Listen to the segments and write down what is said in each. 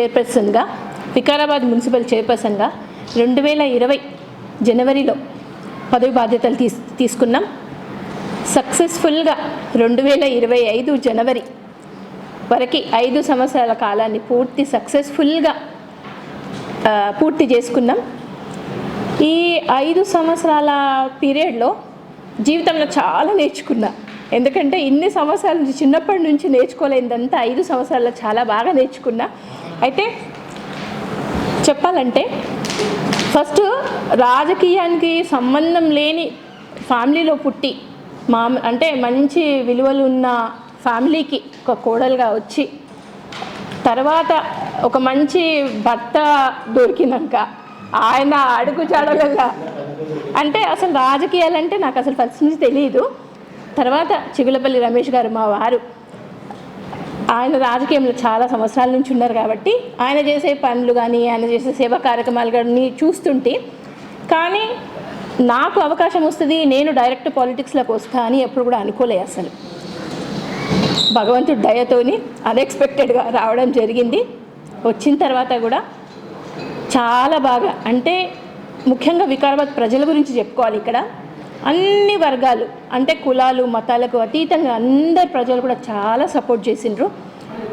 చైర్పర్సన్గా వికారాబాద్ మున్సిపల్ చైర్పర్సన్గా రెండు వేల ఇరవై జనవరిలో పదవి బాధ్యతలు తీస్ తీసుకున్నాం. సక్సెస్ఫుల్గా రెండు వేల ఇరవై ఐదు జనవరి వరకు ఐదు సంవత్సరాల కాలాన్ని పూర్తి సక్సెస్ఫుల్గా పూర్తి చేసుకున్నాం. ఈ ఐదు సంవత్సరాల పీరియడ్లో జీవితంలో చాలా నేర్చుకున్నా. ఎందుకంటే ఇన్ని సంవత్సరాల నుంచి చిన్నప్పటి నుంచి నేర్చుకోలేదంతా ఐదు సంవత్సరాల్లో చాలా బాగా నేర్చుకున్నా. అయితే చెప్పాలంటే ఫస్ట్ రాజకీయానికి సంబంధం లేని ఫ్యామిలీలో పుట్టి మా అంటే మంచి విలువలు ఉన్న ఫ్యామిలీకి ఒక కోడలుగా వచ్చి తర్వాత ఒక మంచి భర్త దొరికినాక ఆయన అడుగు జాడలలో అంటే అసలు రాజకీయాలంటే నాకు అసలు ఫస్ట్ నుంచి తెలియదు తర్వాత చిగులపల్లి రమేష్ గారు మా వారు ఆయన రాజకీయంలో చాలా సంవత్సరాల నుంచి ఉన్నారు కాబట్టి ఆయన చేసే పనులు కానీ ఆయన చేసే సేవా కార్యక్రమాలు కానీ చూస్తుంటే కానీ నాకు అవకాశం వస్తుంది నేను డైరెక్ట్ పాలిటిక్స్లోకి వస్తా అని ఎప్పుడు కూడా అనుకోలే అసలు. భగవంతుడి దయతోని అన్ఎక్స్పెక్టెడ్గా రావడం జరిగింది. వచ్చిన తర్వాత కూడా చాలా బాగా అంటే ముఖ్యంగా వికారాబాద్ ప్రజల గురించి చెప్పుకోవాలి ఇక్కడ. అన్ని వర్గాలు అంటే కులాలు మతాలకు అతీతంగా అందరు ప్రజలు కూడా చాలా సపోర్ట్ చేసిండ్రు.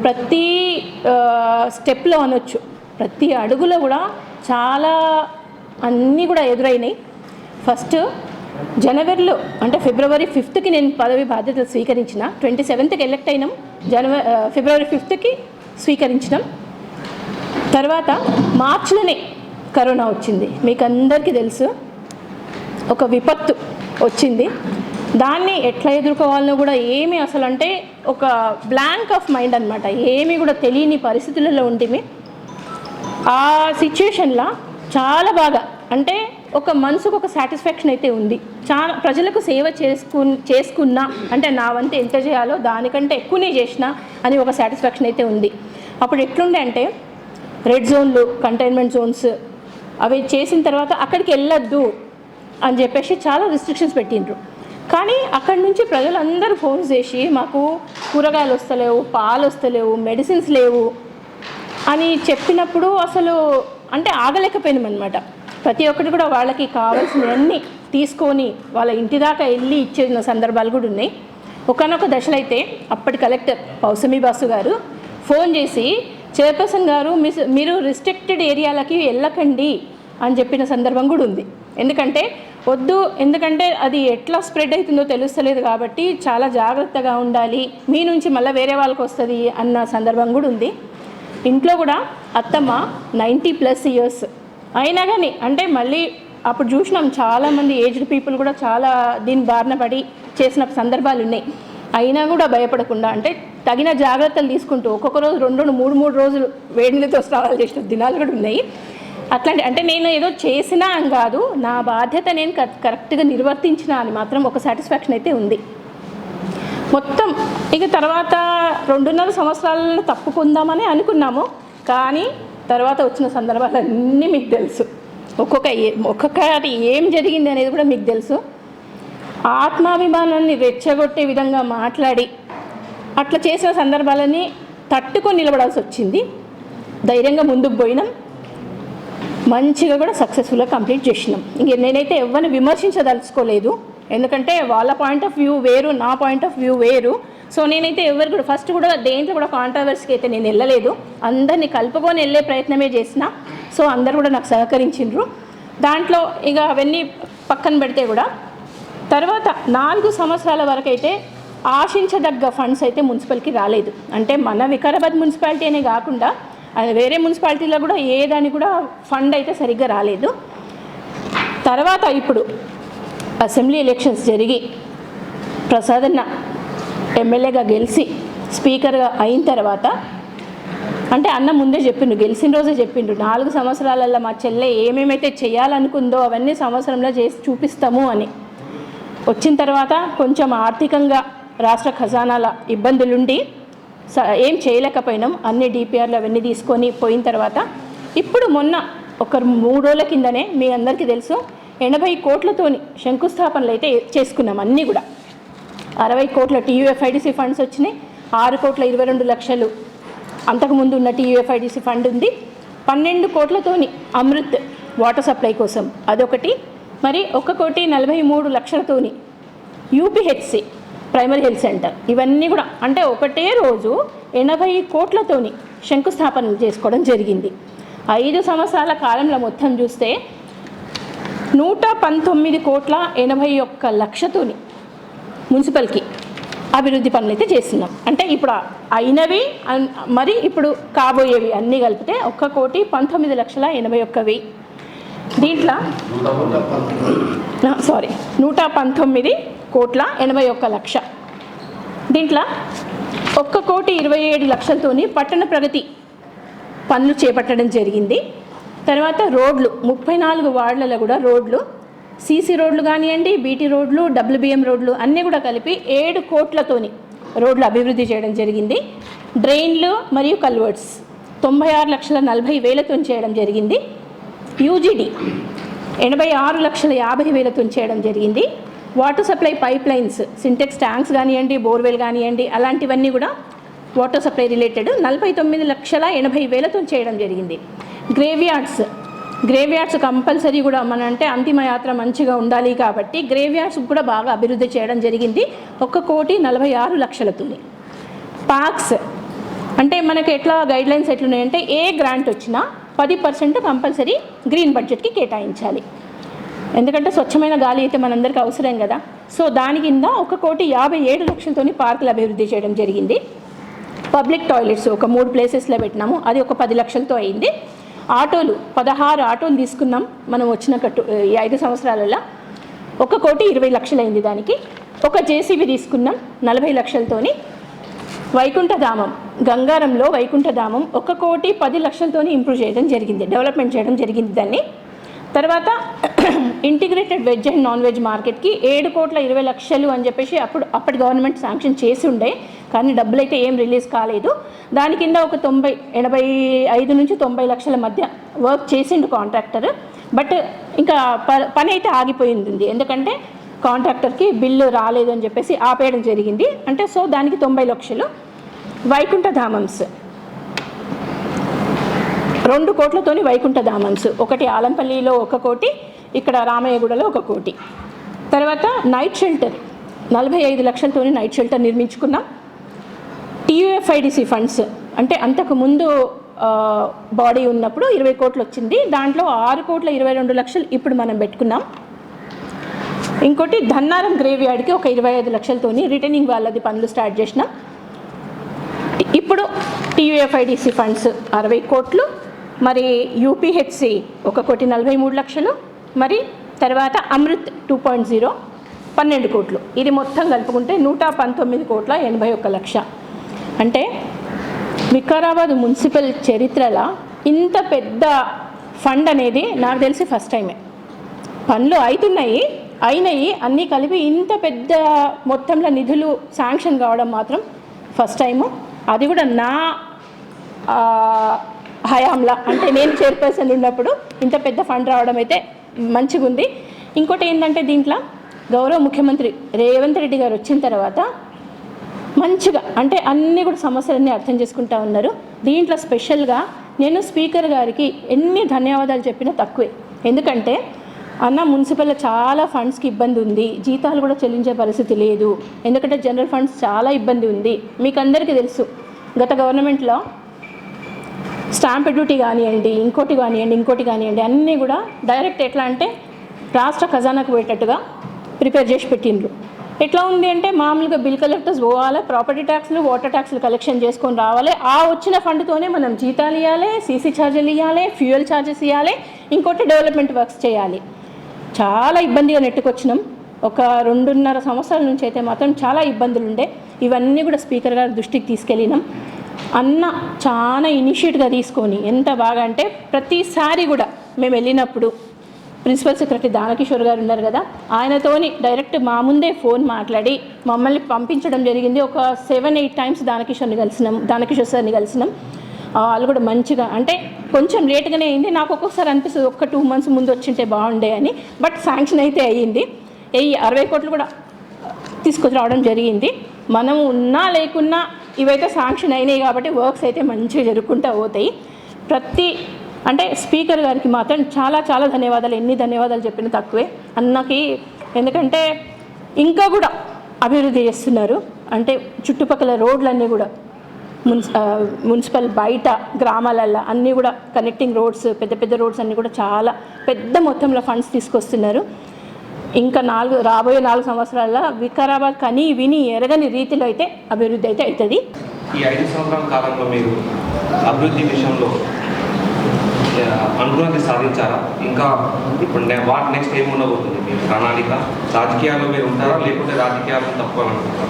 ప్రతి స్టెప్లో అనొచ్చు. ప్రతి అడుగులో కూడా చాలా అన్నీ కూడా ఎదురైనాయి. ఫస్ట్ జనవరిలో అంటే ఫిబ్రవరి ఫిఫ్త్కి నేను పదవి బాధ్యతలు స్వీకరించిన. ట్వంటీ సెవెంత్కి ఎలక్ట్ అయినాం. జనవరి ఫిబ్రవరి ఫిఫ్త్కి స్వీకరించినాం. తర్వాత మార్చిలోనే కరోనా వచ్చింది. మీకు అందరికీ తెలుసు ఒక విపత్తు. వచ్చింది. దాన్ని ఎట్లా ఎదుర్కోవాలనో కూడా ఏమి అసలు అంటే ఒక బ్లాంక్ ఆఫ్ మైండ్ అనమాట ఏమి కూడా తెలియని పరిస్థితులలో ఉండిమి ఆ సిచ్యుయేషన్లో చాలా బాగా అంటే ఒక మనసుకు ఒక సాటిస్ఫాక్షన్ అయితే ఉంది. చాలా ప్రజలకు సేవ చేసుకు చేసుకున్నా అంటే నా వంతు ఎంత చేయాలో దానికంటే ఎక్కువనే చేసిన అని ఒక సాటిస్ఫాక్షన్ అయితే ఉంది. అప్పుడు ఎట్లుండే అంటే రెడ్ జోన్లు కంటైన్మెంట్ జోన్స్ అవి చేసిన తర్వాత అక్కడికి వెళ్ళొద్దు. అని చెప్పేసి చాలా రిస్ట్రిక్షన్స్ పెట్టిండ్రు. కానీ అక్కడి నుంచి ప్రజలందరూ ఫోన్ చేసి మాకు కూరగాయలు వస్తలేవు పాలు వస్తలేవు మెడిసిన్స్ లేవు అని చెప్పినప్పుడు అసలు అంటే ఆగలేకపోయినాం అనమాట ప్రతి ఒక్కటి కూడా వాళ్ళకి కావాల్సినవన్నీ తీసుకొని వాళ్ళ ఇంటి దాకా వెళ్ళి ఇచ్చిన సందర్భాలు కూడా ఉన్నాయి. ఒకనొక దశలో అయితే అప్పటి కలెక్టర్ పౌసమి బాసు గారు ఫోన్ చేసి చైర్పర్సన్ గారు మీరు రిస్ట్రిక్టెడ్ ఏరియాలకి వెళ్ళకండి అని చెప్పిన సందర్భం కూడా ఉంది. ఎందుకంటే వద్దు ఎందుకంటే అది ఎట్లా స్ప్రెడ్ అవుతుందో తెలుస్తలేదు కాబట్టి చాలా జాగ్రత్తగా ఉండాలి. మీ నుంచి మళ్ళీ వేరే వాళ్ళకి వస్తుంది అన్న సందర్భం కూడా ఉంది. ఇంట్లో కూడా అత్తమ్మ నైంటీ ప్లస్ ఇయర్స్. అయినా కానీ అంటే మళ్ళీ అప్పుడు చూసినాం చాలామంది ఏజ్డ్ పీపుల్ కూడా చాలా దీని బారిన పడి చేసిన సందర్భాలు ఉన్నాయి. అయినా కూడా భయపడకుండా అంటే తగిన జాగ్రత్తలు తీసుకుంటూ ఒక్కొక్క రోజు రెండు రెండు మూడు మూడు రోజులు వేడి నీళ్ళతో స్నానాలు చేసిన దినాలు కూడా ఉన్నాయి. అట్లాంటి అంటే నేను ఏదో చేసినా అని కాదు నా బాధ్యత నేను కరెక్ట్గా నిర్వర్తించిన అని మాత్రం ఒక సాటిస్ఫాక్షన్ అయితే ఉంది. మొత్తం ఇక తర్వాత రెండున్నర సంవత్సరాలను తప్పుకుందామని అనుకున్నాము. కానీ తర్వాత వచ్చిన సందర్భాలన్నీ మీకు తెలుసు. ఒక్కొక్క ఏ- ఒక్కొక్కటి ఏం జరిగింది అనేది కూడా మీకు తెలుసు. ఆత్మాభిమానాన్ని రెచ్చగొట్టే విధంగా మాట్లాడి అట్లా చేసిన సందర్భాలని తట్టుకొని నిలబడాల్సి వచ్చింది. ధైర్యంగా ముందుకు పోయినాం. మంచిగా కూడా సక్సెస్ఫుల్గా కంప్లీట్ చేసినాం. ఇంక నేనైతే ఎవరిని విమర్శించదలుచుకోలేదు. ఎందుకంటే వాళ్ళ పాయింట్ ఆఫ్ వ్యూ వేరు నా పాయింట్ ఆఫ్ వ్యూ వేరు. సో నేనైతే ఎవరు కూడా ఫస్ట్ కూడా దేంట్లో కూడా కాంట్రవర్సీకి అయితే నేను వెళ్ళలేదు. అందరినీ కలుపుకొని వెళ్ళే ప్రయత్నమే చేసిన. సో అందరు కూడా నాకు సహకరించిండ్రు. దాంట్లో ఇక అవన్నీ పక్కన పెడితే కూడా తర్వాత నాలుగు సంవత్సరాల వరకు అయితే ఆశించదగ్గ ఫండ్స్ అయితే మున్సిపల్కి రాలేదు. అంటే మన వికారాబాద్ మున్సిపాలిటీ అనే కాకుండా వేరే మున్సిపాలిటీలో కూడా ఏ దానికి కూడా ఫండ్ అయితే సరిగ్గా రాలేదు. తర్వాత ఇప్పుడు అసెంబ్లీ ఎలక్షన్స్ జరిగి ప్రసాదన్న ఎమ్మెల్యేగా గెలిచి స్పీకర్గా అయిన తర్వాత అంటే అన్న ముందే చెప్పిండు గెలిచిన రోజే చెప్పిండు నాలుగు సంవత్సరాలలో మా చెల్లె ఏమేమైతే చేయాలనుకుందో అవన్నీ సంవత్సరంలో చేసి చూపిస్తాము అని. వచ్చిన తర్వాత కొంచెం ఆర్థికంగా రాష్ట్ర ఖజానాల ఇబ్బందులుండి ఏం చేయలేకపోయినాం. అన్ని డిపిఆర్లు అవన్నీ తీసుకొని పోయిన తర్వాత ఇప్పుడు మొన్న ఒక మూడు రోజుల కిందనే మీ అందరికీ తెలుసు ఎనభై కోట్లతోని శంకుస్థాపనలు అయితే చేసుకున్నాం అన్నీ కూడా. అరవై కోట్ల టీయూఎఫ్ఐడిసి ఫండ్స్ వచ్చినాయి. ఆరు కోట్ల ఇరవై రెండు లక్షలు అంతకుముందు ఉన్న టీయూఎఫ్ఐడిసి ఫండ్ ఉంది. పన్నెండు కోట్లతోని అమృత్ వాటర్ సప్లై కోసం అదొకటి. మరి ఒక కోటి నలభై మూడు లక్షలతోని యూపీహెచ్సి ప్రైమరీ హెల్త్ సెంటర్. ఇవన్నీ కూడా అంటే ఒకటే రోజు ఎనభై కోట్లతోని శంకుస్థాపనలు చేసుకోవడం జరిగింది. ఐదు సంవత్సరాల కాలంలో మొత్తం చూస్తే నూట పంతొమ్మిది కోట్ల ఎనభై ఒక్క లక్షతోని మున్సిపల్కి అభివృద్ధి పనులు అయితే చేస్తున్నాం. అంటే ఇప్పుడు అయినవి మరి ఇప్పుడు కాబోయేవి అన్నీ కలిపితే ఒక్క కోటి పంతొమ్మిది లక్షల ఎనభై ఒక్క వెయ్యి. దీంట్లో సారీ నూట పంతొమ్మిది కోట్ల ఎనభై ఒక్క లక్ష. దీంట్లో ఒక్క కోటి ఇరవై ఏడు లక్షలతో పట్టణ ప్రగతి పనులు చేపట్టడం జరిగింది. తర్వాత రోడ్లు ముప్పై నాలుగు వార్డులలో కూడా రోడ్లు సీసీ రోడ్లు కానివ్వండి బీటీ రోడ్లు డబ్ల్యూబిఎం రోడ్లు అన్నీ కూడా కలిపి ఏడు కోట్లతోని రోడ్లు అభివృద్ధి చేయడం జరిగింది. డ్రైన్లు మరియు కల్వర్ట్స్ తొంభై ఆరు లక్షల నలభై వేలతో చేయడం జరిగింది. యూజీడీ ఎనభై ఆరు లక్షల యాభై వేలతో చేయడం జరిగింది. Water supply pipe lines Sintex tanks కానివ్వండి బోర్వెల్ కానివ్వండి అలాంటివన్నీ కూడా వాటర్ సప్లై రిలేటెడ్ నలభై తొమ్మిది లక్షల ఎనభై వేలతో చేయడం జరిగింది. గ్రేవ్యార్డ్స్ గ్రేవ్యార్డ్స్ కంపల్సరీ కూడా మన అంటే అంతిమయాత్ర మంచిగా ఉండాలి కాబట్టి గ్రేవ్యార్డ్స్ కూడా బాగా అభివృద్ధి చేయడం జరిగింది. ఒక్క కోటి నలభై ఆరు లక్షలతో పార్క్స్ అంటే మనకి ఎట్లా గైడ్ లైన్స్ ఎట్లున్నాయంటే ఏ గ్రాంట్ వచ్చినా పది పర్సెంట్ కంపల్సరీ గ్రీన్ బడ్జెట్కి కేటాయించాలి. ఎందుకంటే స్వచ్ఛమైన గాలి అయితే మనందరికీ అవసరం కదా. సో దాని కింద ఒక కోటి యాభై ఏడు లక్షలతోని పార్కులు అభివృద్ధి చేయడం జరిగింది. పబ్లిక్ టాయిలెట్స్ ఒక మూడు ప్లేసెస్లో పెట్టినాము. అది ఒక పది లక్షలతో అయింది. ఆటోలు పదహారు ఆటోలు తీసుకున్నాం మనం వచ్చిన కట్టు ఈ ఐదు సంవత్సరాలలో. ఒక కోటి ఇరవై లక్షలు అయింది దానికి. ఒక జేసీబీ తీసుకున్నాం నలభై లక్షలతోని. వైకుంఠధామం గంగారంలో వైకుంఠధామం ఒక కోటి పది లక్షలతోని ఇంప్రూవ్ చేయడం జరిగింది డెవలప్మెంట్ చేయడం జరిగింది దాన్ని. తర్వాత integrated veg and non veg మార్కెట్కి ఏడు కోట్ల ఇరవై లక్షలు అని చెప్పేసి అప్పుడు అప్పటి గవర్నమెంట్ శాంక్షన్ చేసి ఉండే. కానీ డబ్బులు అయితే ఏం రిలీజ్ కాలేదు. దాని కింద ఒక తొంభై ఎనభై ఐదు నుంచి తొంభై లక్షల మధ్య వర్క్ చేసిండు కాంట్రాక్టర్ బట్ ఇంకా ప- పని అయితే ఆగిపోయింది. ఎందుకంటే కాంట్రాక్టర్కి బిల్లు రాలేదు అని చెప్పేసి ఆపేయడం జరిగింది. అంటే సో దానికి తొంభై లక్షలు. వైకుంఠ ధామమ్స్. రెండు కోట్లతోని వైకుంఠ ధామమ్స్. ఒకటి ఆలంపల్లిలో ఒక కోటి ఇక్కడ రామయ్యగూడలో ఒక కోటి. తర్వాత నైట్ షెల్టర్ నలభై ఐదు లక్షలతోని నైట్ షెల్టర్ నిర్మించుకున్నాం. టీయూఎఫ్ఐడిసి ఫండ్స్ అంటే అంతకు ముందు బాడీ ఉన్నప్పుడు ఇరవై కోట్లు వచ్చింది దాంట్లో ఆరు కోట్ల ఇరవై రెండు లక్షలు ఇప్పుడు మనం పెట్టుకున్నాం. ఇంకోటి ధన్నారం గ్రేవ్యార్డ్కి ఒక ఇరవై ఐదు లక్షలతోని రిటర్నింగ్ వాళ్ళది పనులు స్టార్ట్ చేసినాం. ఇప్పుడు టీయూఎఫ్ఐడిసి ఫండ్స్ అరవై కోట్లు. మరి యూపీహెచ్సి ఒక కోటి నలభై మూడు లక్షలు. మరి తర్వాత అమృత్ టూ పాయింట్ జీరో పన్నెండు కోట్లు. ఇది మొత్తం కలుపుకుంటే నూట పంతొమ్మిది కోట్ల ఎనభై ఒక్క లక్ష. అంటే వికారాబాద్ మున్సిపల్ చరిత్రలో ఇంత పెద్ద ఫండ్ అనేది నాకు తెలిసి ఫస్ట్ టైమే. పనులు అవుతున్నాయి అయినాయి అన్నీ కలిపి ఇంత పెద్ద మొత్తంలో నిధులు శాంక్షన్ కావడం మాత్రం ఫస్ట్ టైము. అది కూడా నా హయాంలా. అంటే నేను చైర్పర్సన్ ఉన్నప్పుడు ఇంత పెద్ద ఫండ్ రావడం అయితే మంచిగా ఉంది ఇంకోటి ఏంటంటే దీంట్లో గౌరవ ముఖ్యమంత్రి రేవంత్ రెడ్డి గారు వచ్చిన తర్వాత మంచిగా అంటే అన్నీ కూడా సమస్యలన్నీ అర్థం చేసుకుంటా ఉన్నారు. దీంట్లో స్పెషల్గా నేను స్పీకర్ గారికి ఎన్ని ధన్యవాదాలు చెప్పినా తక్కువే. ఎందుకంటే అన్న మున్సిపల్లో చాలా ఫండ్స్కి ఇబ్బంది ఉంది. జీతాలు కూడా చెల్లించే పరిస్థితి లేదు. ఎందుకంటే జనరల్ ఫండ్స్ చాలా ఇబ్బంది ఉంది. మీకు అందరికీ తెలుసు. గత గవర్నమెంట్లో స్టాంప్ డ్యూటీ కానివ్వండి ఇంకోటి కానివ్వండి ఇంకోటి కానివ్వండి అన్నీ కూడా డైరెక్ట్ ఎట్లా అంటే రాష్ట్ర ఖజానాకు పోయేటట్టుగా ప్రిపేర్ చేసి పెట్టిండ్రు. ఎట్లా ఉంది అంటే మామూలుగా బిల్ కలెక్టర్స్ పోవాలి ప్రాపర్టీ ట్యాక్స్లు వాటర్ ట్యాక్స్లు కలెక్షన్ చేసుకొని రావాలి. ఆ వచ్చిన ఫండ్తోనే మనం జీతాలు ఇవ్వాలి సీసీ ఛార్జీలు ఇవ్వాలి ఫ్యూయల్ ఛార్జెస్ ఇవ్వాలి ఇంకోటి డెవలప్మెంట్ వర్క్స్ చేయాలి. చాలా ఇబ్బందిగా నెట్టుకొచ్చినాం. ఒక రెండున్నర సంవత్సరాల నుంచి అయితే మాత్రం చాలా ఇబ్బందులు ఉండే ఇవన్నీ కూడా స్పీకర్ గారి దృష్టికి తీసుకెళ్ళినాం. అన్న చాలా ఇనిషియేట్గా తీసుకొని ఎంత బాగా అంటే ప్రతిసారి కూడా మేము వెళ్ళినప్పుడు ప్రిన్సిపల్ సెక్రటరీ దానకిషోర్ గారు ఉన్నారు కదా ఆయనతోని డైరెక్ట్ మా ముందే ఫోన్ మాట్లాడి మమ్మల్ని పంపించడం జరిగింది. ఒక సెవెన్ ఎయిట్ టైమ్స్ దానకిషోర్ని కలిసినాం దానకిషోర్ సార్ని కలిసినాం. వాళ్ళు కూడా మంచిగా అంటే కొంచెం లేట్గానే అయింది. నాకు ఒక్కొక్కసారి అనిపిస్తుంది ఒక్క టూ మంత్స్ ముందు వచ్చింటే బాగుండే అని. బట్ శాంక్షన్ అయితే అయ్యింది. ఈ అరవై కోట్లు కూడా తీసుకురావడం జరిగింది. మనం ఉన్నా లేకున్నా ఇవైతే శాంక్షన్ అయినాయి కాబట్టి వర్క్స్ అయితే మంచిగా జరుగుకుంటూ పోతాయి. ప్రతి అంటే స్పీకర్ గారికి మాత్రం చాలా చాలా ధన్యవాదాలు ఎన్ని ధన్యవాదాలు చెప్పినా తక్కువే. అన్నకి ఎందుకంటే ఇంకా కూడా అభివృద్ధి చేస్తున్నారు. అంటే చుట్టుపక్కల రోడ్లన్నీ కూడా మున్సి మున్సిపల్ బయట గ్రామాలల్లో అన్నీ కూడా కనెక్టింగ్ రోడ్స్ పెద్ద పెద్ద రోడ్స్ అన్నీ కూడా చాలా పెద్ద మొత్తంలో ఫండ్స్ తీసుకొస్తున్నారు. ఇంకా నాలుగు రాబోయే నాలుగు సంవత్సరాల వికారాబాద్ కని విని ఎరగని రీతిలో అయితే అభివృద్ధి అయితే అవుతుంది. ఈ ఐదు సంవత్సరాల కాలంలో మీరు అభివృద్ధి విషయంలో అనుకున్నది సాధించారా? ఇంకా ఇప్పుడు వాట్ నెక్స్ట్ ఏమి ఉండబోతుంది? మీ ప్రణాళిక? రాజకీయాల్లో మీరు ఉంటారా? లేకుంటే రాజకీయాలను తప్పుకోవాలనుకుంటారా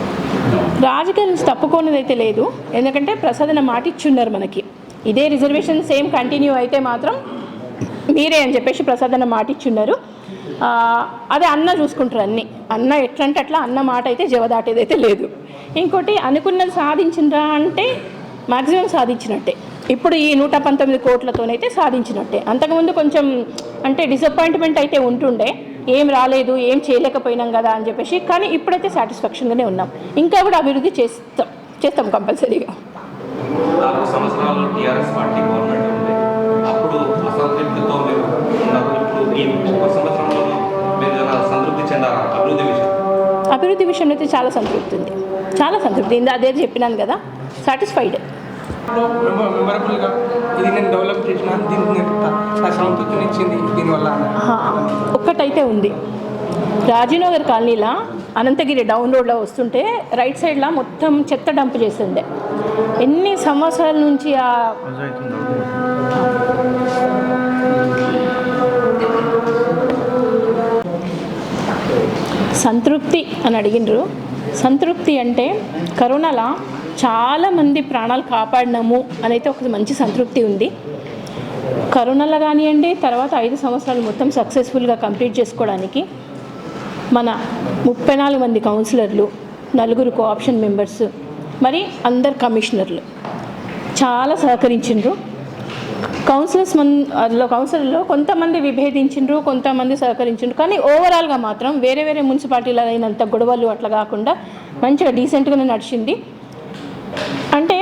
రాజకీయాల నుంచి తప్పుకోనిది అయితే లేదు. ఎందుకంటే ప్రసాదన మాట ఇచ్చున్నారు మనకి. ఇదే రిజర్వేషన్ సేమ్ కంటిన్యూ అయితే మాత్రం మీరే అని చెప్పేసి ప్రసాదన మాట ఇచ్చున్నారు అదే అన్న చూసుకుంటారు అన్ని. అన్న ఎట్లంటే అట్లా అన్న మాట అయితే జవదాటేది అయితే లేదు. ఇంకోటి అనుకున్నది సాధించిండ్రా అంటే మ్యాక్సిమం సాధించినట్టే. ఇప్పుడు ఈ నూట పంతొమ్మిది కోట్లతోనైతే సాధించినట్టే. అంతకుముందు కొంచెం అంటే డిసప్పాయింట్మెంట్ అయితే ఉంటుండే. ఏం రాలేదు ఏం చేయలేకపోయినాం కదా అని చెప్పేసి కానీ ఇప్పుడైతే సాటిస్ఫాక్షన్గానే ఉన్నాం. ఇంకా కూడా అభివృద్ధి చేస్తాం చేస్తాం కంపల్సరీగా. అప్పుడు చెందారా అభివృద్ధి విషయం? అభివృద్ధి విషయంలో అయితే చాలా సంతృప్తి ఉంది. చాలా సంతృప్తి. ఇందా అదే చెప్పినాను కదా. సాటిస్ఫైడ్ ఒక్కటైతే ఉంది. రాజీనగర్ కాలనీలో అనంతగిరి డౌన్ రోడ్లో వస్తుంటే రైట్ సైడ్లో మొత్తం చెత్త డంప్ చేసిండే ఎన్ని సంవత్సరాల నుంచి ఆ సంతృప్తి అని అడిగినరు సంతృప్తి అంటే కరోనాలా చాలామంది ప్రాణాలు కాపాడినాము అని అయితే ఒక మంచి సంతృప్తి ఉంది. కరోనాలో కానివ్వండి తర్వాత ఐదు సంవత్సరాలు మొత్తం సక్సెస్ఫుల్గా కంప్లీట్ చేసుకోవడానికి మన ముప్పై నాలుగు మంది కౌన్సిలర్లు నలుగురు కోఆప్షన్ మెంబర్స్ మరి అందరు కమిషనర్లు చాలా సహకరించిండ్రు. కౌన్సిలర్స్ మన్ అందులో కౌన్సిలర్లో కొంతమంది విభేదించిండ్రు కొంతమంది సహకరించిండ్రు. కానీ ఓవరాల్గా మాత్రం వేరే వేరే మున్సిపాలిటీలో అయినంత గొడవలు అట్లా కాకుండా మంచిగా డీసెంట్గానే నడిచింది. అంటే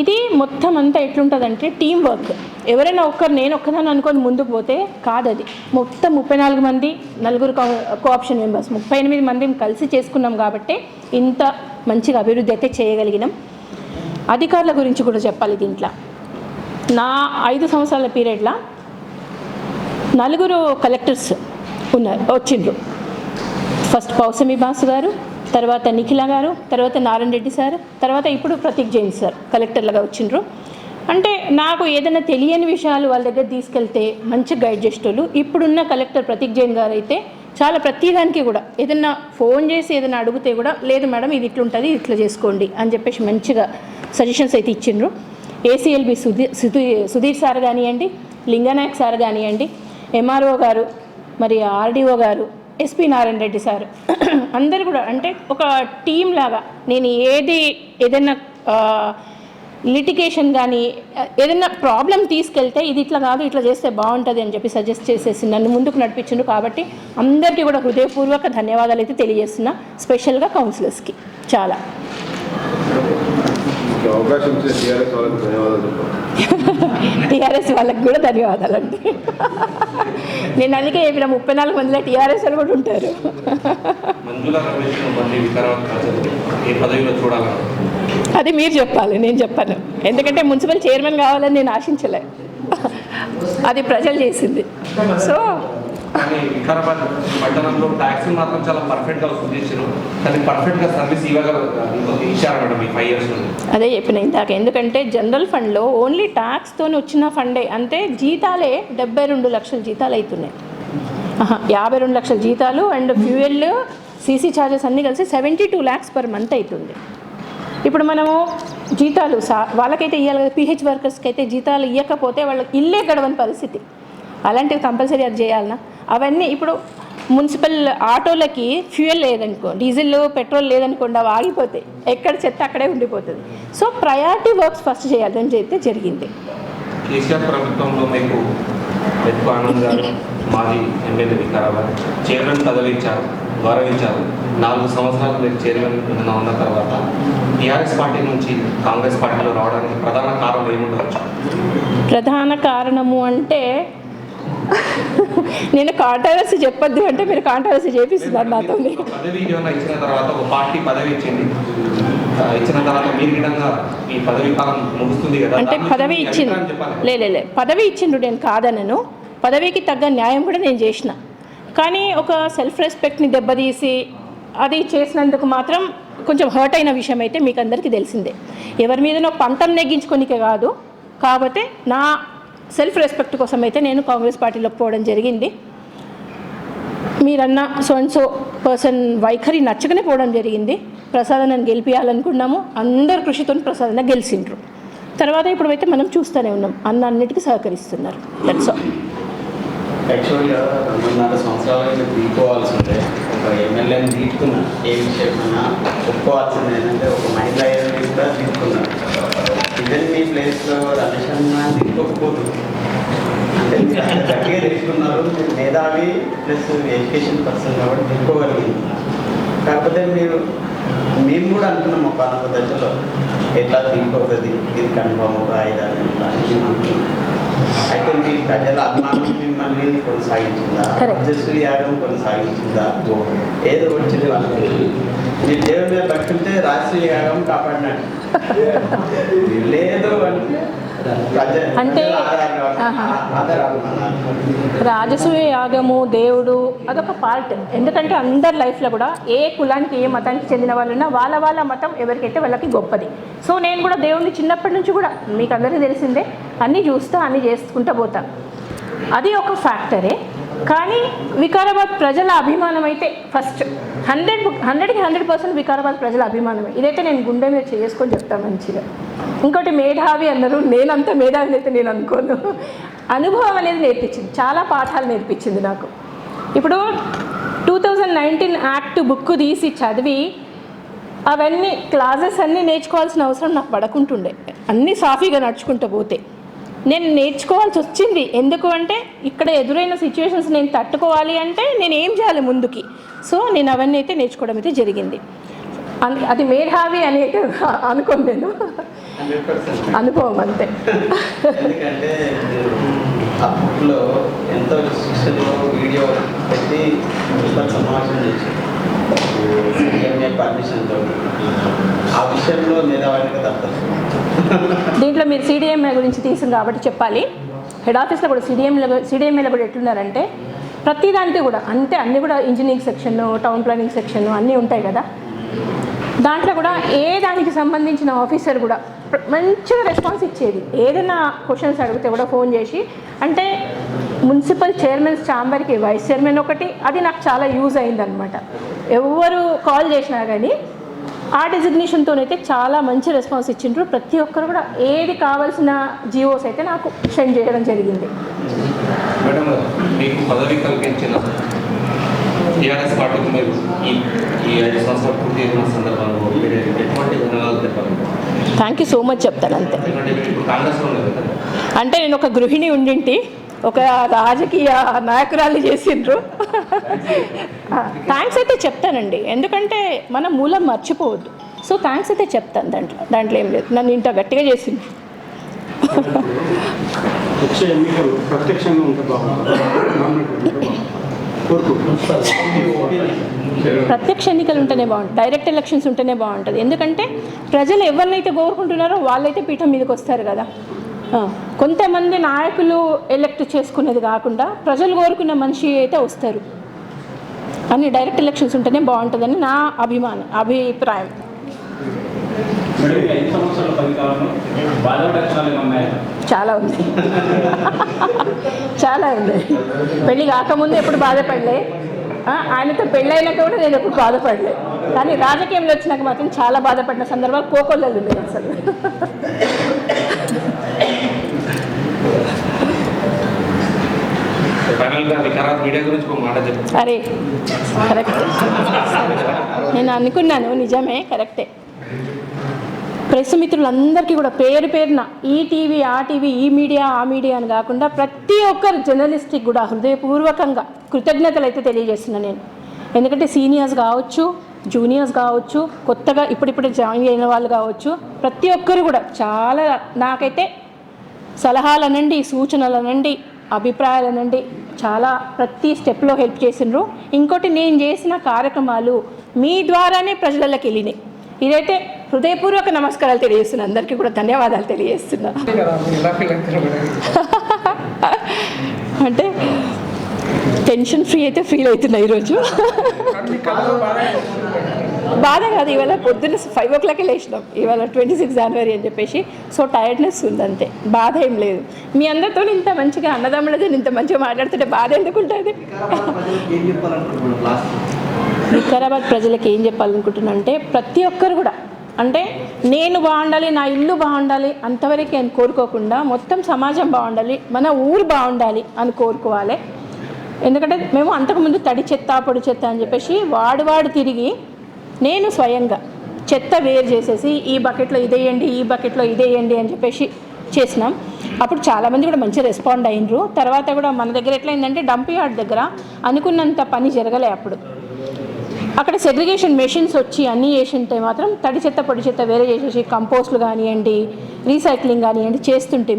ఇది మొత్తం అంతా ఎట్లుంటుందంటే టీం వర్క్ ఎవరైనా ఒక్కరు నేను ఒక్కదాన్ని అనుకొని ముందుకు పోతే కాదది. మొత్తం ముప్పై నాలుగు మంది నలుగురు కోఆప్షన్ మెంబర్స్ ముప్పై ఎనిమిది మంది కలిసి చేసుకున్నాం కాబట్టి ఇంత మంచిగా అభివృద్ధి అయితే చేయగలిగినాం. అధికారుల గురించి కూడా చెప్పాలి దీంట్లో. నా ఐదు సంవత్సరాల పీరియడ్లో నలుగురు కలెక్టర్స్ ఉన్నారు వచ్చిండ్రు. ఫస్ట్ పౌసమి బాసు గారు తర్వాత నిఖిల గారు తర్వాత నారాయణ రెడ్డి సార్ తర్వాత ఇప్పుడు ప్రతీక్ జైన్ సార్ కలెక్టర్లుగా వచ్చిండ్రు. అంటే నాకు ఏదైనా తెలియని విషయాలు వాళ్ళ దగ్గర తీసుకెళ్తే మంచి గైడ్ చేసేటోళ్ళు. ఇప్పుడున్న కలెక్టర్ ప్రతీక్ జైన్ గారు అయితే చాలా ప్రతిదానికి కూడా ఏదైనా ఫోన్ చేసి ఏదైనా అడిగితే కూడా లేదు మేడం ఇది ఇట్లుంటుంది ఇట్లా చేసుకోండి అని చెప్పేసి మంచిగా సజెషన్స్ అయితే ఇచ్చిండ్రు. ఏసీఎల్బి సుధీర్ సుధీర్ సుధీర్ సార్ కానివ్వండి లింగనాయక్ సార్ కానివ్వండి ఎంఆర్ఓ గారు మరి ఆర్డీఓ గారు ఎస్పి నారాయణ రెడ్డి సార్ అందరు కూడా అంటే ఒక టీం లాగా నేను ఏది ఏదైనా లిటిగేషన్ కానీ ఏదైనా ప్రాబ్లం తీసుకెళ్తే ఇది ఇట్లా కాదు ఇట్లా చేస్తే బాగుంటుంది అని చెప్పి సజెస్ట్ చేసేసి నన్ను ముందుకు నడిపించిండు కాబట్టి అందరికీ కూడా హృదయపూర్వక ధన్యవాదాలు అయితే తెలియజేస్తున్నా స్పెషల్గా కౌన్సిలర్స్కి చాలా. అవకాశం టీఆర్ఎస్ వాళ్ళకి ధన్యవాదాలు టీఆర్ఎస్ వాళ్ళకి కూడా ధన్యవాదాలండి నేను అందుకే చెప్పిన ముప్పై నాలుగు మందిలో టీఆర్ఎస్ వాళ్ళు కూడా ఉంటారు. అది మీరు చెప్పాలి నేను చెప్పాను. ఎందుకంటే మున్సిపల్ చైర్మన్ కావాలని నేను ఆశించలే. అది ప్రజలు చేసింది. సో కానీ వికారాబాద్ పట్టణంలో ట్యాక్సీ మాత్రం చాలా పర్ఫెక్ట్గా వసూలు చేశారు. కానీ పర్ఫెక్ట్గా సర్వీస్ ఇవ్వగల ఇచ్చారు మేడం ఈ ఫైవ్ ఇయర్స్ అదే చెప్పిన ఇందాక ఎందుకంటే జనరల్ ఫండ్లో ఓన్లీ ట్యాక్స్తో వచ్చిన ఫండే. అంటే జీతాలే డెబ్బై రెండు లక్షల జీతాలు అవుతున్నాయి యాభై రెండు లక్షల జీతాలు అండ్ ఫ్యూయల్ సీసీ ఛార్జెస్ అన్నీ కలిసి seventy two lakhs per month అవుతుంది ఇప్పుడు మనము జీతాలు సా వాళ్ళకైతే ఇవ్వాలి కదా పిహెచ్ వర్కర్స్కి అయితే జీతాలు ఇవ్వకపోతే వాళ్ళకి ఇల్లే గడవని పరిస్థితి. అలాంటివి కంపల్సరీ అది చేయాలన్నా అవన్నీ ఇప్పుడు మున్సిపల్ ఆటోలకి ఫ్యూయల్ లేదనుకో డీజిల్ పెట్రోల్ లేదనుకోండి అవి ఆగిపోతాయి. ఎక్కడ చెత్త అక్కడే ఉండిపోతుంది. సో ప్రయారిటీ వర్క్స్ ఫస్ట్ చేయాలని చెప్తే జరిగింది. కేసీఆర్ ప్రభుత్వంలో మీకు ఆనంద్ గారు మాజీ ఎమ్మెల్యే వికారాబాద్ చైర్మన్ పదవి ఇచ్చారు గౌరవించారు. నాలుగు సంవత్సరాలు మీరు చైర్మన్ ఉన్న తర్వాత టీఆర్ఎస్ పార్టీ నుంచి కాంగ్రెస్ పార్టీలో రావడానికి ప్రధాన కారణం ఏముండవచ్చు? ప్రధాన కారణము అంటే నేను కాంట్రవర్సీ చెప్పొద్దు అంటే మీరు కాంట్రవర్సీ చేపిస్తున్నారు నాతో. ఇచ్చిన తర్వాత ఒక పార్టీ పదవి ఇచ్చింది. ఇచ్చిన తర్వాత మీరు ఈ పదవి కాలం ముగుస్తుంది కదా అంటే పదవి ఇచ్చింది. అభిప్రాయం చెప్పాలి. లే లే, లే పదవి ఇచ్చిండు నేను కాదనను. పదవికి తగ్గ న్యాయం కూడా నేను చేసిన. కానీ ఒక సెల్ఫ్ రెస్పెక్ట్ని దెబ్బతీసి అది చేసినందుకు మాత్రం కొంచెం హర్ట్ అయిన విషయం అయితే మీకు అందరికీ తెలిసిందే. ఎవరి మీదనో పంతం నెగ్గించుకోనికే కాదు. కాకపోతే నా సెల్ఫ్ రెస్పెక్ట్ కోసం అయితే నేను కాంగ్రెస్ పార్టీలోకి పోవడం జరిగింది. మీరన్న సో అండ్ సో పర్సన్ వైఖరి నచ్చకనే పోవడం జరిగింది. ప్రసాదనని గెలిపించాలనుకున్నాము అందరు కృషితో ప్రసాదన గెలిచిండ్రు తర్వాత ఇప్పుడు అయితే మనం చూస్తూనే ఉన్నాం. అన్న అన్నిటికీ సహకరిస్తున్నారు. దట్స్ ఆల్ యాక్చువల్గా రెండున్నర తీసుకోవాల్సి ఉంటే ఒక ఎమ్మెల్యేని తీసుకున్నా. ఏ ఒప్పుకోవాల్సింది. ఏంటంటే ఒక మహిళా కూడా ఇదే మీ ప్లేస్లో రమేష్ అన్న తీసుకోకపోతుంది అంటే మీరు అంత గట్టిగా తీసుకున్నారు మేధావి ప్లస్ ఎడ్యుకేషన్ పర్సన్ కాబట్టి తీసుకోగలిగింది కాకపోతే మీరు మేము కూడా అనుకున్నాం ఒక అనొక దశలో ఎట్లా తీసుకోతుంది ఇది కన్ఫామ్ ఒక అయితే మీ ప్రజల అభిమానం మిమ్మల్ని కొనసాగించిందా. జస్ట్ యాగం కొనసాగించిందా? ఏదో వచ్చింది వాళ్ళకి మీరు దేవుని మీద యాగం కాపాడినట్టు లేదు అంటే అంటే-. రాజసూయ యాగము దేవుడు అదొక పార్ట్. ఎందుకంటే అందరి లైఫ్లో కూడా ఏ కులానికి ఏ మతానికి చెందిన వాళ్ళు ఉన్నా వాళ్ళ వాళ్ళ మతం ఎవరికైతే వాళ్ళకి గొప్పది. సో నేను కూడా దేవుడిని చిన్నప్పటి నుంచి కూడా మీకు అందరికీ తెలిసిందే అన్నీ చూస్తా అన్నీ చేసుకుంటూ పోతా. అది ఒక ఫ్యాక్టరే. కానీ వికారాబాద్ ప్రజల అభిమానం అయితే ఫస్ట్. హండ్రెడ్ హండ్రెడ్కి హండ్రెడ్ పర్సెంట్ వికారాబాద్ ప్రజల అభిమానమే. ఇదైతే నేను గుండె మీద చేసుకొని చెప్తాను మంచిగా. ఇంకోటి మేధావి అన్నారు నేనంత మేధావిని అయితే నేను అనుకోను. అనుభవం అనేది నేర్పించింది. చాలా పాఠాలు నేర్పించింది నాకు. ఇప్పుడు two thousand nineteen act book తీసి చదివి అవన్నీ క్లాసెస్ అన్నీ నేర్చుకోవాల్సిన అవసరం నాకు పడకుంటుండే. అన్నీ సాఫీగా నడుచుకుంటూ పోతే. నేను నేర్చుకోవాల్సి వచ్చింది. ఎందుకు అంటే ఇక్కడ ఎదురైన సిచ్యువేషన్స్ నేను తట్టుకోవాలి అంటే నేను ఏం చేయాలి ముందుకి? సో నేను అవన్నీ అయితే నేర్చుకోవడం అయితే జరిగింది. అది మేధావి అని అయితే అనుకోను నేను. అనుభవం అంతే. ఎందుకంటే ఎంతో శిక్షలో వీడియో పెట్టి సమాచారం చేశారు. సీఎంఏ పర్మిషన్తో ఆ విషయంలో తప్పదు దీంట్లో మీరు సిడిఎంఏ గురించి తీసింది కాబట్టి చెప్పాలి. హెడ్ ఆఫీస్లో కూడా సిడిఎంఏలో సిడిఎంఏలో కూడా ఎట్లున్నారంటే ప్రతి దానికి కూడా అంతే అన్నీ కూడా engineering section town planning section అన్నీ ఉంటాయి కదా. దాంట్లో కూడా ఏ దానికి సంబంధించిన ఆఫీసర్ కూడా మంచిగా రెస్పాన్స్ ఇచ్చేది. ఏదైనా క్వశ్చన్స్ అడిగితే కూడా ఫోన్ చేసి అంటే మున్సిపల్ చైర్మన్ ఛాంబర్కి వైస్ చైర్మన్ ఒకటి అది నాకు చాలా యూజ్ అయిందనమాట ఎవరు కాల్ చేసినా కానీ ఆ డెసిగ్నేషన్తో అయితే చాలా మంచి రెస్పాన్స్ ఇచ్చిండ్రు. ప్రతి ఒక్కరు కూడా ఏది కావాల్సిన జియోస్ అయితే నాకు సెండ్ చేయడం జరిగింది. మేడం మీకు పదవి కల్పించిన టీఆర్ఎస్ పార్టీకి మీరు ఈ ఈ ఐదు సంవత్సరాలు పూర్తి చేసిన సందర్భంలో మీరు ఎటువంటి ధన్యవాదాలు చెప్పాలి? థ్యాంక్ యూ సో మచ్ చెప్తాను అంతే అంటే నేను ఒక గృహిణి ఉండింటి. ఒక రాజకీయ నాయకురాలు చేసిండ్రు. థ్యాంక్స్ అయితే చెప్తానండి. ఎందుకంటే మన మూలం మర్చిపోవద్దు. సో థ్యాంక్స్ అయితే చెప్తాను దాంట్లో. దాంట్లో ఏం లేదు. నన్ను ఇంత గట్టిగా చేసింది ప్రత్యక్ష ఎన్నికలు ఉంటేనే బాగుంటుంది. డైరెక్ట్ ఎలక్షన్స్ ఉంటేనే బాగుంటుంది. ఎందుకంటే ప్రజలు ఎవరినైతే కోరుకుంటున్నారో వాళ్ళైతే పీఠం మీదకి వస్తారు కదా. కొంతమంది నాయకులు ఎలక్ట్ చేసుకునేది కాకుండా ప్రజలు కోరుకున్న మనిషి అయితే వస్తారు. అని డైరెక్ట్ ఎలక్షన్స్ ఉంటేనే బాగుంటుందని నా అభిమానం అభిప్రాయం. చాలా ఉంది. చాలా ఉంది. పెళ్ళి కాకముందు ఎప్పుడు బాధపడలే. ఆయనతో పెళ్ళైనాక కూడా నేను ఎప్పుడు బాధపడలే. కానీ రాజకీయంలో వచ్చినాక మాత్రం చాలా బాధపడిన సందర్భాలు కోకొల్లలు ఉన్నాయి అసలు ఫైనల్గా వికారాబాద్ మీడియా గురించి ఒక మాట చెప్పండి అరే కరెక్ట్. నేను అనుకున్నాను నిజమే కరెక్టే. ప్రెస్ మిత్రులందరికీ కూడా పేరు పేరున ఈ టీవీ ఆ టీవీ ఈ మీడియా ఆ మీడియా అని కాకుండా ప్రతి ఒక్కరు జర్నలిస్ట్కి కూడా హృదయపూర్వకంగా కృతజ్ఞతలు అయితే తెలియజేస్తున్నాను నేను. ఎందుకంటే సీనియర్స్ కావచ్చు జూనియర్స్ కావచ్చు కొత్తగా ఇప్పుడిప్పుడు జాయిన్ అయిన వాళ్ళు కావచ్చు ప్రతి ఒక్కరు కూడా చాలా నాకైతే సలహాలు అనండి సూచనలు అనండి సూచనలనండి అభిప్రాయాలనండి చాలా ప్రతి స్టెప్లో హెల్ప్ చేసిండ్రు. ఇంకోటి నేను చేసిన కార్యక్రమాలు మీ ద్వారానే ప్రజలకి వెళ్ళినాయి. ఇదైతే హృదయపూర్వక నమస్కారాలు తెలియజేస్తున్నా. అందరికీ కూడా ధన్యవాదాలు తెలియజేస్తున్నా. అంటే టెన్షన్ ఫ్రీ అయితే ఫీల్ అవుతున్నా ఈరోజు. బాధ కాదు ఇవాళ పొద్దున్న ఫైవ్ ఓ క్లాక్కి లేచినాం. ఇవాళ ట్వంటీ సిక్స్ జనవరి అని చెప్పేసి సో టైర్డ్నెస్ ఉంది అంతే బాధ ఏం లేదు. మీ అందరితో ఇంత మంచిగా అన్నదమ్ములది ఇంత మంచిగా మాట్లాడుతుంటే బాధ ఎందుకు ఉంటుంది? వికారాబాద్ ప్రజలకు ఏం చెప్పాలనుకుంటున్నా అంటే ప్రతి ఒక్కరు కూడా. అంటే నేను బాగుండాలి నా ఇల్లు బాగుండాలి అంతవరకు అని కోరుకోకుండా మొత్తం సమాజం బాగుండాలి మన ఊరు బాగుండాలి అని కోరుకోవాలి. ఎందుకంటే మేము అంతకుముందు తడి చెత్త పొడి చెత్త అని చెప్పేసి వాడు వాడు తిరిగి నేను స్వయంగా చెత్త వేరు చేసేసి ఈ బకెట్లో ఇదేయండి ఈ బకెట్లో ఇదేయండి అని చెప్పేసి చేసినాం. అప్పుడు చాలామంది కూడా మంచి రెస్పాండ్ అయినరు. తర్వాత కూడా మన దగ్గర ఎట్లయిందంటే డంప్ యార్డ్ దగ్గర అనుకున్నంత పని జరగలే అప్పుడు. అక్కడ సెగ్రిగేషన్ మెషిన్స్ వచ్చి అన్నీ చేసి ఉంటే మాత్రం తడి చెత్త పొడి చెత్త వేరే చేసేసి కంపోస్ట్లు కానివ్వండి రీసైక్లింగ్ కానివ్వండి చేస్తుంటే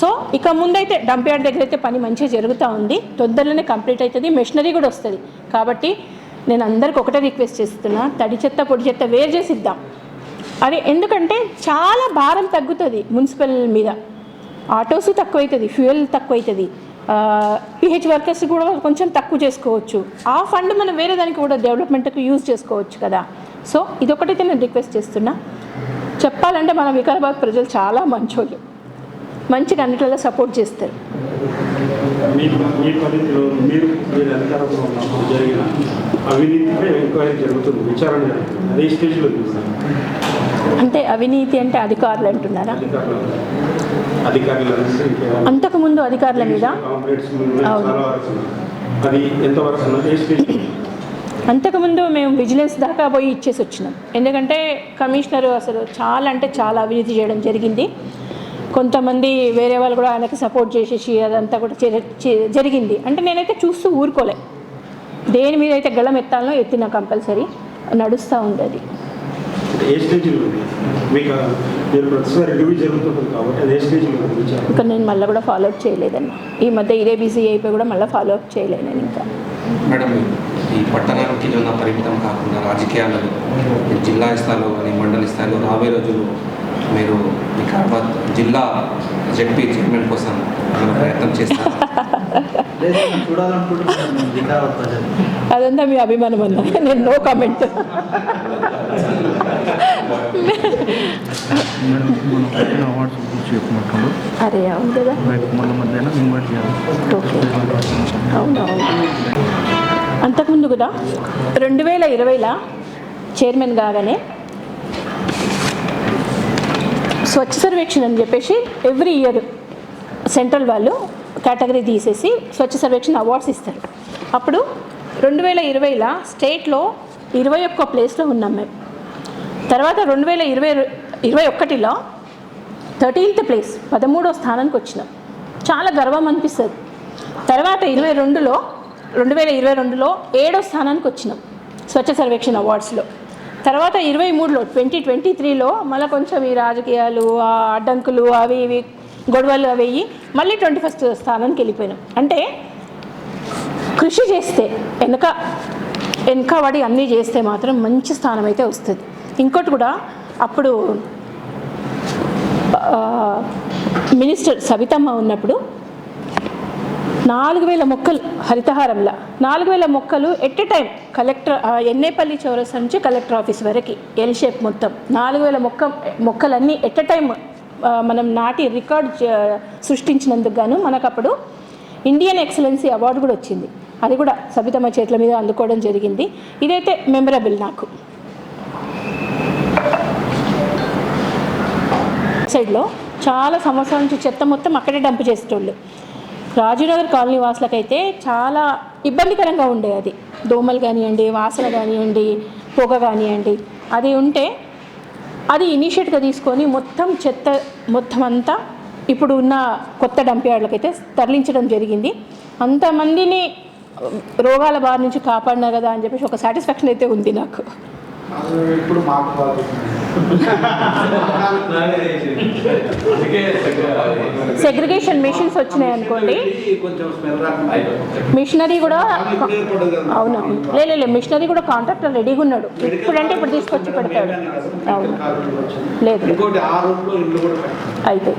సో ఇక ముందైతే డంప్ యార్డ్ దగ్గర అయితే పని మంచిగా జరుగుతూ ఉంది. తొందరలోనే కంప్లీట్ అవుతుంది. మెషినరీ కూడా వస్తుంది. కాబట్టి నేను అందరికి ఒకటే రిక్వెస్ట్ చేస్తున్నా తడి చెత్త పొడి చెత్త వేరు చేసి ఇద్దాం. అది ఎందుకంటే చాలా భారం తగ్గుతుంది మున్సిపల్ మీద. ఆటోస్ తక్కువ అవుతుంది ఫ్యూయల్ తక్కువ అవుతుంది పిహెచ్ వర్కర్స్ కూడా కొంచెం తక్కువ చేసుకోవచ్చు. ఆ ఫండ్ మనం వేరే దానికి కూడా డెవలప్మెంట్కి యూజ్ చేసుకోవచ్చు కదా. సో ఇదొకటైతే నేను రిక్వెస్ట్ చేస్తున్నా. చెప్పాలంటే మన వికారాబాద్ ప్రజలు చాలా మంచోళ్ళు. మంచిగా అన్నిట్లలో సపోర్ట్ చేస్తారు. మీ మీ పరిధిలో మీరు మీరు అధికారంలో ఉన్నప్పుడు జరిగిన అవినీతిపై ఎంక్వైరీ జరుగుతుంది విచారణ జరుగుతుంది. అదే స్టేజ్లో అంటే అవినీతి అంటే అధికారులు అంటున్నారా? అంతకుముందు అధికారుల మీద. అది ఎంతవరకు అంతకుముందు మేము విజిలెన్స్ దాకా పోయి ఇచ్చేసి వచ్చినాం. ఎందుకంటే కమిషనర్ అసలు చాలా అంటే చాలా అవినీతి చేయడం జరిగింది. కొంతమంది వేరే వాళ్ళు కూడా ఆయనకి సపోర్ట్ చేసేసి అదంతా కూడా జరిగింది. అంటే నేనైతే చూస్తూ ఊరుకోలే. దేని మీద అయితే గళం ఎత్తాలో ఎత్తిన కంపల్సరీ నడుస్తూ ఉంది అది అంటే ఏ స్టేజ్లో ఉంది? మీకు మీరు ప్రతిసారి రివ్యూ జరుగుతుంటుంది కాబట్టి అది ఏ స్టేజ్లో ఉంది? విచారణ ఇంకా నేను మళ్ళీ కూడా ఫాలో అప్ చేయలేదన్న. ఈ మధ్య ఇదే బిజీ అయిపోయి కూడా మళ్ళీ ఫాలో అప్ చేయలేదు నేను ఇంకా. మేడం ఈ పట్టణానికి ఉన్న పరిమితం కాకుండా రాజకీయాలలో జిల్లా స్థాయిలో కానీ మండలి స్థాయిలో రాబోయే రోజులు మీరు వికారాబాద్ జిల్లా జడ్పీ చైర్మన్ కోసం ప్రయత్నం చేస్తారు? చూడాలనుకుంటున్నాను వికారాబాద్ ప్రజలు. అదంతా మీ అభిమానం అన్న. నేను నో కామెంట్ అరే అవును కదా. అవునవును అంతకుముందు కూడా రెండు వేల ఇరవైలో చైర్మన్ కాగానే స్వచ్ఛ సర్వేక్షణ అని చెప్పేసి ఎవ్రీ ఇయర్ సెంట్రల్ వాళ్ళు కేటగిరీ తీసేసి స్వచ్ఛ సర్వేక్షణ అవార్డ్స్ ఇస్తారు. అప్పుడు రెండు వేల ఇరవైలో స్టేట్లో ఇరవై ఒక్క ప్లేస్లో ఉన్నాం మేము. తర్వాత రెండు వేల ఇరవై ఇరవై ఒకటిలో థర్టీన్త్ ప్లేస్ పదమూడో స్థానానికి వచ్చినాం. చాలా గర్వం అనిపిస్తుంది. తర్వాత ఇరవై రెండులో రెండు వేల ఇరవై రెండులో ఏడో స్థానానికి వచ్చినాం స్వచ్ఛ సర్వేక్షణ అవార్డ్స్లో తర్వాత ఇరవై మూడులో ట్వంటీ ట్వంటీ త్రీలో మళ్ళీ కొంచెం ఈ రాజకీయాలు ఆ అడ్డంకులు అవి ఇవి గొడవలు అవి ఇవి మళ్ళీ ట్వంటీ ఫస్ట్ స్థానానికి వెళ్ళిపోయినాం. అంటే కృషి చేస్తే వెనక వెనకబడి అన్నీ చేస్తే మాత్రం మంచి స్థానం అయితే వస్తుంది. ఇంకోటి కూడా అప్పుడు మినిస్టర్ సవితమ్మ ఉన్నప్పుడు నాలుగు వేల మొక్కలు హరితహారంలో. నాలుగు వేల మొక్కలు at a time collector Ennepalli చౌరస్ నుంచి కలెక్టర్ ఆఫీస్ వరకు ఎల్ షేప్ మొత్తం. నాలుగు వేల మొక్క మొక్కలన్నీ ఎట్ ఎ టైం మనం నాటి రికార్డ్ సృష్టించినందుకు గాను మనకు అప్పుడు ఇండియన్ ఎక్సలెన్సీ అవార్డు కూడా వచ్చింది. అది కూడా సబితమ్మ చేతుల మీద అందుకోవడం జరిగింది. ఇదైతే మెమరబుల్ నాకు. సైడ్లో చాలా సంవత్సరాల నుంచి చెత్త మొత్తం అక్కడే డంప్ చేసేటోళ్ళు. రాజీనగర్ కాలనీ వాసులకైతే చాలా ఇబ్బందికరంగా ఉండే అది. దోమలు కానివ్వండి వాసన కానివ్వండి పొగ కానివ్వండి అది ఉంటే అది ఇనిషియేట్గా తీసుకొని మొత్తం చెత్త మొత్తం అంతా ఇప్పుడు ఉన్న కొత్త డంప్యార్డ్లకైతే తరలించడం జరిగింది. అంతమందిని రోగాల బారి నుంచి కాపాడినా కదా అని చెప్పేసి ఒక సాటిస్ఫాక్షన్ అయితే ఉంది నాకు. ఇప్పుడు మాకు సెగ్రిగేషన్ మెషిన్స్ వచ్చినాయి అనుకోండి. మిషనరీ కూడా. అవునవును లేదు లేదు మిషనరీ కూడా కాంట్రాక్టర్ రెడీగా ఉన్నాడు. ఇప్పుడంటే ఇప్పుడు తీసుకొచ్చి పెడతాడు. అవును. లేదు. అయితే